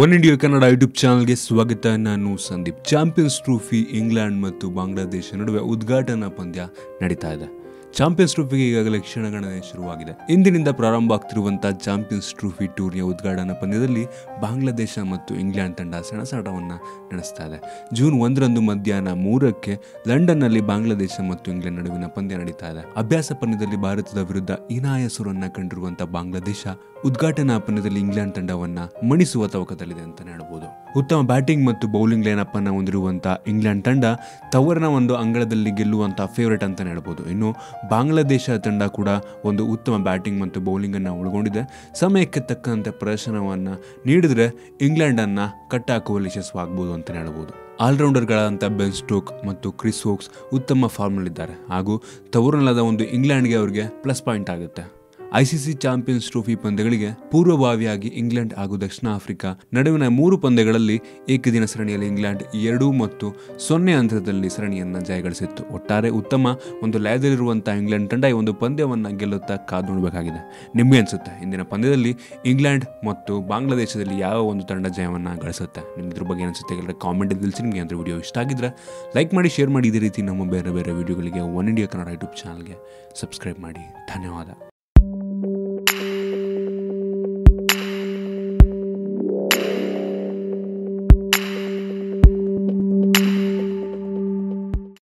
One India Kannada YouTube ಚಾನಲ್ಗೆ ಸ್ವಾಗತ. ನಾನು ಸಂದೀಪ್. ಚಾಂಪಿಯನ್ಸ್ ಟ್ರೋಫಿ ಇಂಗ್ಲೆಂಡ್ ಮತ್ತು ಬಾಂಗ್ಲಾದೇಶ ನಡುವೆ ಉದ್ಘಾಟನಾ ಪಂದ್ಯ ನಡೀತಾ ಇದೆ. ಚಾಂಪಿಯನ್ಸ್ ಟ್ರೋಫಿಗೆ ಈಗಾಗಲೇ ಕ್ಷಣಗಣನೆ ಶುರುವಾಗಿದೆ. ಇಂದಿನಿಂದ ಪ್ರಾರಂಭ ಆಗ್ತಿರುವಂತಹ ಚಾಂಪಿಯನ್ಸ್ ಟ್ರೋಫಿ ಟೂರ್ನಿಯ ಉದ್ಘಾಟನಾ ಪಂದ್ಯದಲ್ಲಿ ಬಾಂಗ್ಲಾದೇಶ ಮತ್ತು ಇಂಗ್ಲೆಂಡ್ ತಂಡ ಸೆಣಸಾಟವನ್ನು ನಡೆಸ್ತಾ ಇದೆ. ಜೂನ್ ಒಂದರಂದು ಮಧ್ಯಾಹ್ನ ಮೂರಕ್ಕೆ ಲಂಡನ್ನಲ್ಲಿ ಬಾಂಗ್ಲಾದೇಶ ಮತ್ತು ಇಂಗ್ಲೆಂಡ್ ನಡುವಿನ ಪಂದ್ಯ ನಡೀತಾ ಇದೆ. ಅಭ್ಯಾಸ ಪಂದ್ಯದಲ್ಲಿ ಭಾರತದ ವಿರುದ್ಧ ಹೀನಾಯಸುರನ್ನ ಕಂಡಿರುವಂತಹ ಬಾಂಗ್ಲಾದೇಶ ಉದ್ಘಾಟನಾ ಪಂದ್ಯದಲ್ಲಿ ಇಂಗ್ಲೆಂಡ್ ತಂಡವನ್ನು ಮಣಿಸುವ ತವಕದಲ್ಲಿದೆ ಅಂತ ಹೇಳಬಹುದು. ಉತ್ತಮ ಬ್ಯಾಟಿಂಗ್ ಮತ್ತು ಬೌಲಿಂಗ್ ಲೈನಪ್ ಅನ್ನ ಹೊಂದಿರುವಂತಹ ಇಂಗ್ಲೆಂಡ್ ತಂಡ ತವರಿನ ಒಂದು ಅಂಗಳದಲ್ಲಿ ಗೆಲ್ಲುವಂತಹ ಫೇವರೇಟ್ ಅಂತಾನೆ ಹೇಳ್ಬೋದು ಇನ್ನು ಬಾಂಗ್ಲಾದೇಶ ತಂಡ ಕೂಡ ಒಂದು ಉತ್ತಮ ಬ್ಯಾಟಿಂಗ್ ಮತ್ತು ಬೌಲಿಂಗನ್ನು ಒಳಗೊಂಡಿದೆ. ಸಮಯಕ್ಕೆ ತಕ್ಕಂತೆ ಪ್ರದರ್ಶನವನ್ನು ನೀಡಿದರೆ ಇಂಗ್ಲೆಂಡನ್ನು ಕಟ್ಟಾಕುವಲ್ಲಿ ಯಶಸ್ವಾಗಬಹುದು ಅಂತಲೇ ಹೇಳ್ಬೋದು. ಆಲ್ರೌಂಡರ್ಗಳಾದಂಥ ಬೆನ್ ಸ್ಟೋಕ್ ಮತ್ತು ಕ್ರಿಸ್ ಹೋಕ್ಸ್ ಉತ್ತಮ ಫಾರ್ಮ್ನಲ್ಲಿದ್ದಾರೆ. ಹಾಗೂ ತವರಿನಲ್ಲದ ಒಂದು ಇಂಗ್ಲೆಂಡ್ಗೆ ಅವರಿಗೆ ಪ್ಲಸ್ ಪಾಯಿಂಟ್ ಆಗುತ್ತೆ. ಐಸಿಸಿ ಚಾಂಪಿಯನ್ಸ್ ಟ್ರೋಫಿ ಪಂದ್ಯಗಳಿಗೆ ಪೂರ್ವಭಾವಿಯಾಗಿ ಇಂಗ್ಲೆಂಡ್ ಹಾಗೂ ದಕ್ಷಿಣ ಆಫ್ರಿಕಾ ನಡುವಿನ ಮೂರು ಪಂದ್ಯಗಳಲ್ಲಿ ಏಕದಿನ ಸರಣಿಯಲ್ಲಿ ಇಂಗ್ಲೆಂಡ್ ಎರಡು ಮತ್ತು ಸೊನ್ನೆ ಅಂತರದಲ್ಲಿ ಸರಣಿಯನ್ನು ಜಯಗಳಿಸಿತ್ತು. ಒಟ್ಟಾರೆ ಉತ್ತಮ ಒಂದು ಲಯದಲ್ಲಿರುವಂತಹ ಇಂಗ್ಲೆಂಡ್ ತಂಡ ಈ ಒಂದು ಪಂದ್ಯವನ್ನು ಗೆಲ್ಲುತ್ತಾ ಕಾದು ನೋಡಬೇಕಾಗಿದೆ. ನಿಮಗೆ ಅನಿಸುತ್ತೆ, ಇಂದಿನ ಪಂದ್ಯದಲ್ಲಿ ಇಂಗ್ಲೆಂಡ್ ಮತ್ತು ಬಾಂಗ್ಲಾದೇಶದಲ್ಲಿ ಯಾವ ಒಂದು ತಂಡ ಜಯವನ್ನು ಗಳಿಸುತ್ತೆ? ನಿಮ್ಗೆ ಇದ್ರ ಬಗ್ಗೆ ಅನಿಸುತ್ತೆ ಎಲ್ಲರ ಕಾಮೆಂಟ್ ತಿಳಿಸಿ. ನಿಮಗೆ ಅಂದರೆ ವಿಡಿಯೋ ಇಷ್ಟ ಆಗಿದ್ರೆ ಲೈಕ್ ಮಾಡಿ ಶೇರ್ ಮಾಡಿ. ಇದೇ ರೀತಿ ನಮ್ಮ ಬೇರೆ ಬೇರೆ ವಿಡಿಯೋಗಳಿಗೆ ಒನ್ ಇಂಡಿಯಾ ಕನ್ನಡ ಯೂಟ್ಯೂಬ್ ಚಾನಲ್ಗೆ ಸಬ್ಸ್ಕ್ರೈಬ್ ಮಾಡಿ. ಧನ್ಯವಾದ.